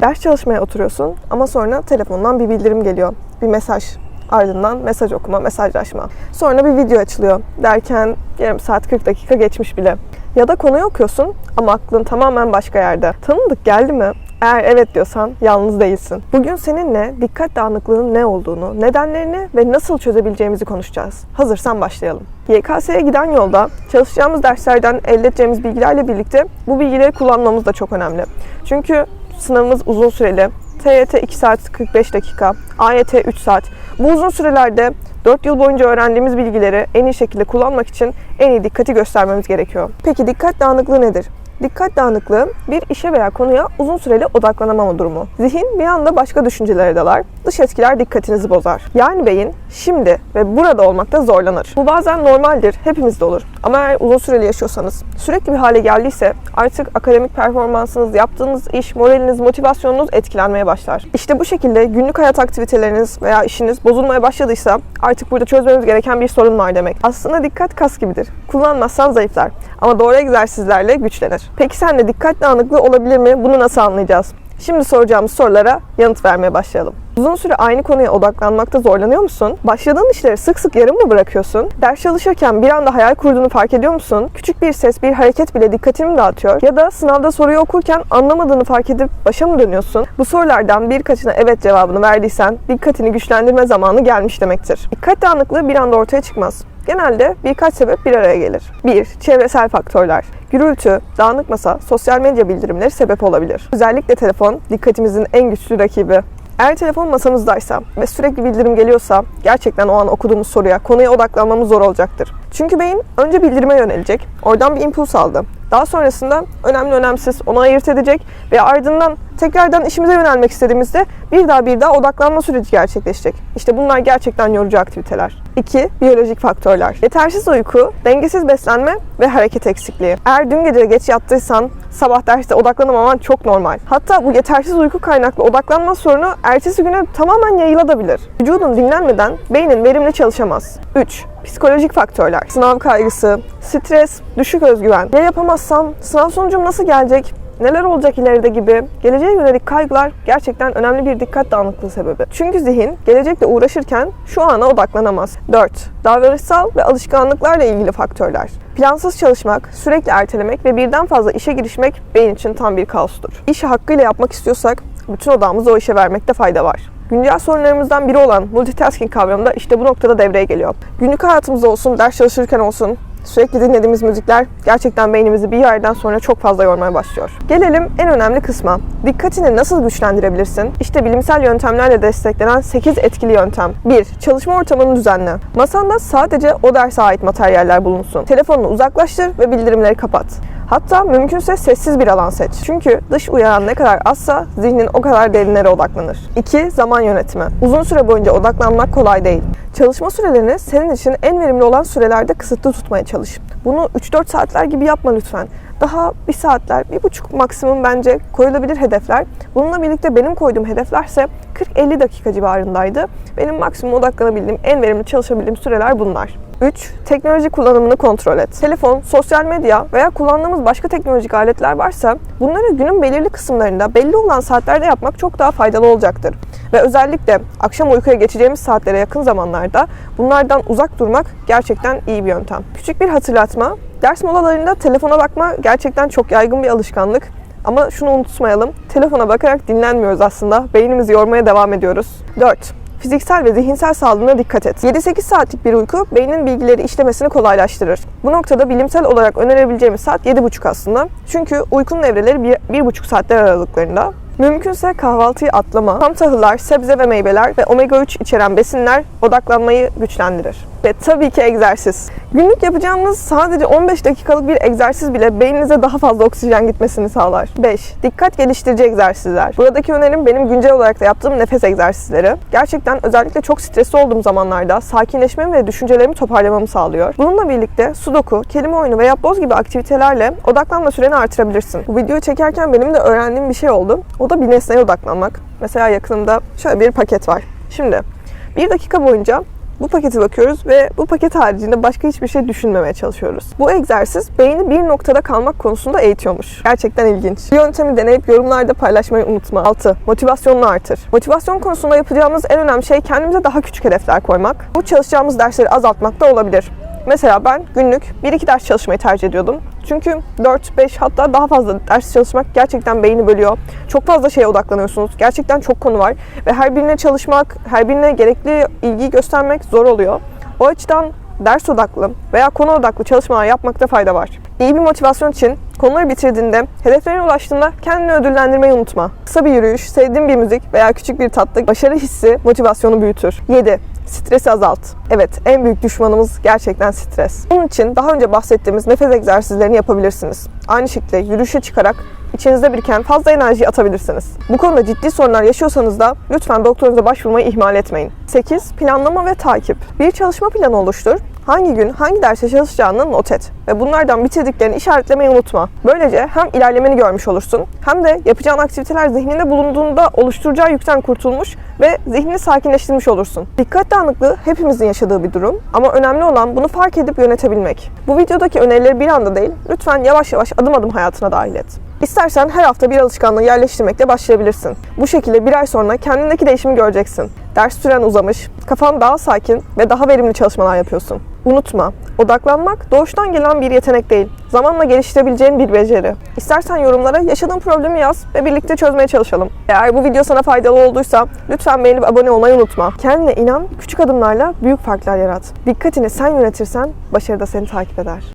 Ders çalışmaya oturuyorsun ama sonra telefondan bir bildirim geliyor. Bir mesaj. Ardından mesaj okuma, mesajlaşma. Sonra bir video açılıyor. Derken yarım saat 40 dakika geçmiş bile. Ya da konuyu okuyorsun ama aklın tamamen başka yerde. Tanıdık geldi mi? Eğer evet diyorsan yalnız değilsin. Bugün seninle dikkat dağınıklığının ne olduğunu, nedenlerini ve nasıl çözebileceğimizi konuşacağız. Hazırsan başlayalım. YKS'ye giden yolda çalışacağımız derslerden elde edeceğimiz bilgilerle birlikte bu bilgileri kullanmamız da çok önemli. Çünkü sınavımız uzun süreli. TYT 2 saat 45 dakika, AYT 3 saat. Bu uzun sürelerde 4 yıl boyunca öğrendiğimiz bilgileri en iyi şekilde kullanmak için en iyi dikkati göstermemiz gerekiyor. Peki dikkat dağınıklığı nedir? Dikkat dağınıklığı bir işe veya konuya uzun süreli odaklanamama durumu. Zihin bir anda başka düşüncelere dalar, dış etkiler dikkatinizi bozar. Yani beyin şimdi ve burada olmakta zorlanır. Bu bazen normaldir, hepimizde olur. Ama eğer uzun süreli yaşıyorsanız, sürekli bir hale geldiyse artık akademik performansınız, yaptığınız iş, moraliniz, motivasyonunuz etkilenmeye başlar. İşte bu şekilde günlük hayat aktiviteleriniz veya işiniz bozulmaya başladıysa artık burada çözmeniz gereken bir sorun var demek. Aslında dikkat kas gibidir. Kullanmazsan zayıflar ama doğru egzersizlerle güçlenir. Peki sen de dikkat dağınıklığı olabilir mi? Bunu nasıl anlayacağız? Şimdi soracağımız sorulara yanıt vermeye başlayalım. Uzun süre aynı konuya odaklanmakta zorlanıyor musun? Başladığın işleri sık sık yarım mı bırakıyorsun? Ders çalışırken bir anda hayal kurduğunu fark ediyor musun? Küçük bir ses, bir hareket bile dikkatini dağıtıyor? Ya da sınavda soruyu okurken anlamadığını fark edip başa mı dönüyorsun? Bu sorulardan birkaçına evet cevabını verdiysen dikkatini güçlendirme zamanı gelmiş demektir. Dikkat dağınıklığı bir anda ortaya çıkmaz. Genelde birkaç sebep bir araya gelir. 1. Çevresel faktörler. Gürültü, dağınık masa, sosyal medya bildirimleri sebep olabilir. Özellikle telefon dikkatimizin en güçlü rakibi. Eğer telefon masamızdaysa ve sürekli bildirim geliyorsa gerçekten o an okuduğumuz soruya, konuya odaklanmamız zor olacaktır. Çünkü beyin önce bildirime yönelecek, oradan bir impuls aldı. Daha sonrasında önemli önemsiz onu ayırt edecek ve ardından tekrardan işimize yönelmek istediğimizde bir daha bir daha odaklanma süreci gerçekleşecek. İşte bunlar gerçekten yorucu aktiviteler. 2. Biyolojik faktörler. Yetersiz uyku, dengesiz beslenme ve hareket eksikliği. Eğer dün gece geç yattıysan sabah derste odaklanamaman çok normal. Hatta bu yetersiz uyku kaynaklı odaklanma sorunu ertesi güne tamamen yayılabilir. Vücudun dinlenmeden beynin verimli çalışamaz. 3. Psikolojik faktörler. Sınav kaygısı, stres, düşük özgüven. Ya yapamazsam sınav sonucum nasıl gelecek? Neler olacak ileride gibi geleceğe yönelik kaygılar gerçekten önemli bir dikkat dağınıklığı sebebi. Çünkü zihin gelecekle uğraşırken şu ana odaklanamaz. 4. Davranışsal ve alışkanlıklarla ilgili faktörler. Plansız çalışmak, sürekli ertelemek ve birden fazla işe girişmek beyin için tam bir kaostur. İşi hakkıyla yapmak istiyorsak bütün odağımızı o işe vermekte fayda var. Güncel sorunlarımızdan biri olan multitasking kavramı da işte bu noktada devreye geliyor. Günlük hayatımızda olsun, ders çalışırken olsun, sürekli dinlediğimiz müzikler gerçekten beynimizi bir yerden sonra çok fazla yormaya başlıyor. Gelelim en önemli kısma. Dikkatini nasıl güçlendirebilirsin? İşte bilimsel yöntemlerle desteklenen 8 etkili yöntem. 1. Çalışma ortamını düzenle. Masanda sadece o derse ait materyaller bulunsun. Telefonunu uzaklaştır ve bildirimleri kapat. Hatta mümkünse sessiz bir alan seç. Çünkü dış uyaran ne kadar azsa zihnin o kadar derinlere odaklanır. 2. Zaman yönetimi. Uzun süre boyunca odaklanmak kolay değil. Çalışma sürelerini senin için en verimli olan sürelerde kısıtlı tutmaya çalış. Bunu 3-4 saatler gibi yapma lütfen. Daha bir saatler, bir buçuk maksimum bence koyulabilir hedefler. Bununla birlikte benim koyduğum hedeflerse 40-50 dakika civarındaydı. Benim maksimum odaklanabildiğim, en verimli çalışabildiğim süreler bunlar. 3. Teknoloji kullanımını kontrol et. Telefon, sosyal medya veya kullandığımız başka teknolojik aletler varsa bunları günün belirli kısımlarında belli olan saatlerde yapmak çok daha faydalı olacaktır. Ve özellikle akşam uykuya geçeceğimiz saatlere yakın zamanlarda bunlardan uzak durmak gerçekten iyi bir yöntem. Küçük bir hatırlatma. Ders molalarında telefona bakma gerçekten çok yaygın bir alışkanlık. Ama şunu unutmayalım. Telefona bakarak dinlenmiyoruz aslında. Beynimizi yormaya devam ediyoruz. 4 fiziksel ve zihinsel sağlığına dikkat et. 7-8 saatlik bir uyku beynin bilgileri işlemesini kolaylaştırır. Bu noktada bilimsel olarak önerebileceğimiz saat 7,5 aslında. Çünkü uykunun evreleri 1,5 saatler aralıklarında. Mümkünse kahvaltıyı atlama. Tam tahıllar, sebze ve meyveler ve omega 3 içeren besinler odaklanmayı güçlendirir. Ve tabii ki egzersiz. Günlük yapacağınız sadece 15 dakikalık bir egzersiz bile beyninize daha fazla oksijen gitmesini sağlar. 5. Dikkat geliştirici egzersizler. Buradaki önerim benim güncel olarak da yaptığım nefes egzersizleri. Gerçekten özellikle çok stresli olduğum zamanlarda sakinleşmemi ve düşüncelerimi toparlamamı sağlıyor. Bununla birlikte sudoku, kelime oyunu ve yapboz gibi aktivitelerle odaklanma süreni artırabilirsin. Bu videoyu çekerken benim de öğrendiğim bir şey oldu. O da bir nesneye odaklanmak. Mesela yakınımda şöyle bir paket var. Şimdi bir dakika boyunca Bu pakete bakıyoruz ve bu paket haricinde başka hiçbir şey düşünmemeye çalışıyoruz. Bu egzersiz beyni bir noktada kalmak konusunda eğitiyormuş. Gerçekten ilginç. Bu yöntemi deneyip yorumlarda paylaşmayı unutma. 6. Motivasyonunu artır. Motivasyon konusunda yapacağımız en önemli şey kendimize daha küçük hedefler koymak. Bu çalışacağımız dersleri azaltmak da olabilir. Mesela ben günlük 1-2 ders çalışmayı tercih ediyordum. Çünkü 4-5 hatta daha fazla ders çalışmak gerçekten beyni bölüyor. Çok fazla şeye odaklanıyorsunuz. Gerçekten çok konu var. Ve her birine çalışmak, her birine gerekli ilgiyi göstermek zor oluyor. O açıdan ders odaklı veya konu odaklı çalışmalar yapmakta fayda var. İyi bir motivasyon için konuları bitirdiğinde, hedeflerine ulaştığında kendini ödüllendirmeyi unutma. Kısa bir yürüyüş, sevdiğin bir müzik veya küçük bir tatlı başarı hissi motivasyonu büyütür. 7. Stresi azalt. Evet, en büyük düşmanımız gerçekten stres. Bunun için daha önce bahsettiğimiz nefes egzersizlerini yapabilirsiniz. Aynı şekilde yürüyüşe çıkarak içinizde biriken fazla enerjiyi atabilirsiniz. Bu konuda ciddi sorunlar yaşıyorsanız da lütfen doktorunuza başvurmayı ihmal etmeyin. 8. Planlama ve takip. Bir çalışma planı oluştur. Hangi gün hangi derse çalışacağını not et ve bunlardan bitirdiklerini işaretlemeyi unutma. Böylece hem ilerlemeni görmüş olursun hem de yapacağın aktiviteler zihninde bulunduğunda oluşturacağı yükten kurtulmuş ve zihnini sakinleştirmiş olursun. Dikkat dağınıklığı hepimizin yaşadığı bir durum ama önemli olan bunu fark edip yönetebilmek. Bu videodaki önerileri bir anda değil, lütfen yavaş yavaş adım adım hayatına dahil et. İstersen her hafta bir alışkanlığı yerleştirmekle başlayabilirsin. Bu şekilde bir ay sonra kendindeki değişimi göreceksin. Ders süren uzamış, kafan daha sakin ve daha verimli çalışmalar yapıyorsun. Unutma, odaklanmak doğuştan gelen bir yetenek değil, zamanla geliştirebileceğin bir beceri. İstersen yorumlara yaşadığın problemi yaz ve birlikte çözmeye çalışalım. Eğer bu video sana faydalı olduysa lütfen beğenip abone olmayı unutma. Kendine inan, küçük adımlarla büyük farklar yarat. Dikkatini sen yönetirsen başarı da seni takip eder.